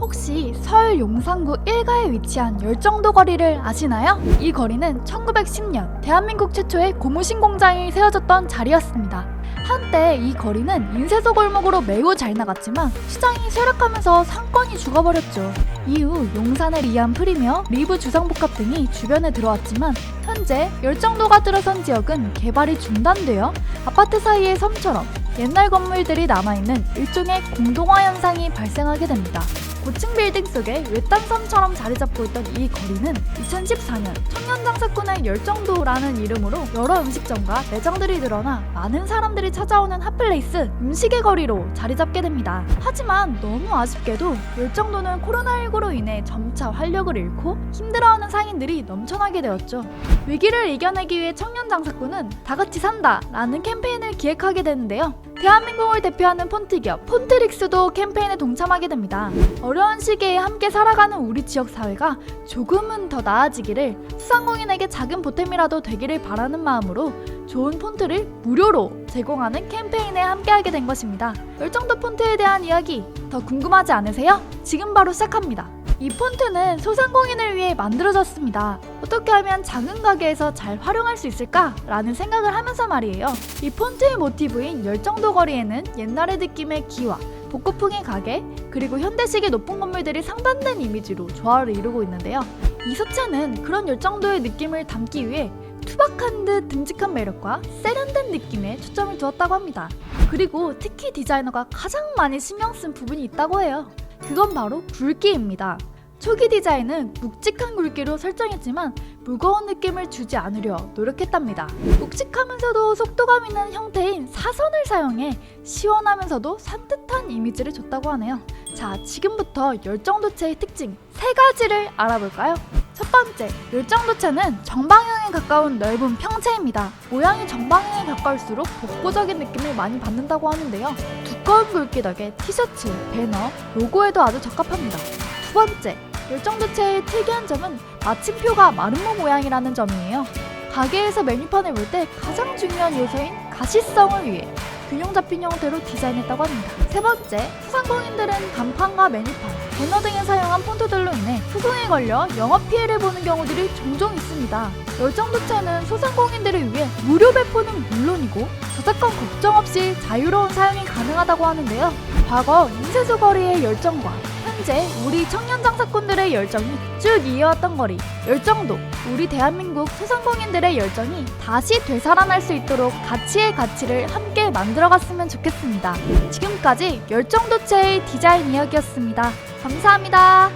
혹시 서울 용산구 1가에 위치한 열정도 거리를 아시나요? 이 거리는 1910년 대한민국 최초의 고무신 공장이 세워졌던 자리였습니다. 한때 이 거리는 인쇄소 골목으로 매우 잘 나갔지만 시장이 쇠락하면서 상권이 죽어버렸죠. 이후 용산의 리안 프리미어, 리브 주상복합 등이 주변에 들어왔지만 현재 열정도가 들어선 지역은 개발이 중단되어 아파트 사이의 섬처럼 옛날 건물들이 남아있는 일종의 공동화 현상이 발생하게 됩니다. 고층 빌딩 속에 외딴 섬처럼 자리 잡고 있던 이 거리는 2014년 청년장사꾼의 열정도라는 이름으로 여러 음식점과 매장들이 늘어나 많은 사람들이 찾아오는 핫플레이스 음식의 거리로 자리 잡게 됩니다. 하지만 너무 아쉽게도 열정도는 코로나19로 인해 점차 활력을 잃고 힘들어하는 상인들이 넘쳐나게 되었죠. 위기를 이겨내기 위해 청년장사꾼은 다 같이 산다 라는 캠페인을 기획하게 되는데요. 대한민국을 대표하는 폰트 기업 폰트릭스도 캠페인에 동참하게 됩니다. 어려운 시기에 함께 살아가는 우리 지역 사회가 조금은 더 나아지기를 수상공인에게 작은 보탬이라도 되기를 바라는 마음으로 좋은 폰트를 무료로 제공하는 캠페인에 함께하게 된 것입니다. 열정도 폰트에 대한 이야기 더 궁금하지 않으세요? 지금 바로 시작합니다. 이 폰트는 소상공인을 위해 만들어졌습니다. 어떻게 하면 작은 가게에서 잘 활용할 수 있을까? 라는 생각을 하면서 말이에요. 이 폰트의 모티브인 열정도 거리에는 옛날의 느낌의 기와 복고풍의 가게, 그리고 현대식의 높은 건물들이 상반된 이미지로 조화를 이루고 있는데요. 이 서체는 그런 열정도의 느낌을 담기 위해 투박한 듯 듬직한 매력과 세련된 느낌에 초점을 두었다고 합니다. 그리고 특히 디자이너가 가장 많이 신경 쓴 부분이 있다고 해요. 그건 바로 굵기입니다. 초기 디자인은 묵직한 굵기로 설정했지만 무거운 느낌을 주지 않으려 노력했답니다. 묵직하면서도 속도감 있는 형태인 사선을 사용해 시원하면서도 산뜻한 이미지를 줬다고 하네요. 자, 지금부터 열정도체의 특징 세 가지를 알아볼까요? 첫 번째, 열정도체는 정방향에 가까운 넓은 평체입니다. 모양이 정방향에 가까울수록 복고적인 느낌을 많이 받는다고 하는데요. 두꺼운 굵기 덕에 티셔츠, 배너, 로고에도 아주 적합합니다. 두 번째, 열정도체의 특이한 점은 마침표가 마름모 모양이라는 점이에요. 가게에서 메뉴판을 볼 때 가장 중요한 요소인 가시성을 위해 균형 잡힌 형태로 디자인했다고 합니다. 세 번째, 소상공인들은 간판과 메뉴판, 배너 등에 사용한 폰트들로 인해 소송에 걸려 영업 피해를 보는 경우들이 종종 있습니다. 열정도체는 소상공인들을 위해 무료 배포는 물론이고 저작권 걱정 없이 자유로운 사용이 가능하다고 하는데요. 과거 인쇄소 거리의 열정과 현재 우리 청년 장사꾼들의 열정이 쭉 이어왔던 거리, 열정도, 우리 대한민국 소상공인들의 열정이 다시 되살아날 수 있도록 가치의 가치를 함께 만들어갔으면 좋겠습니다. 지금까지 열정도체의 디자인 이야기였습니다. 감사합니다.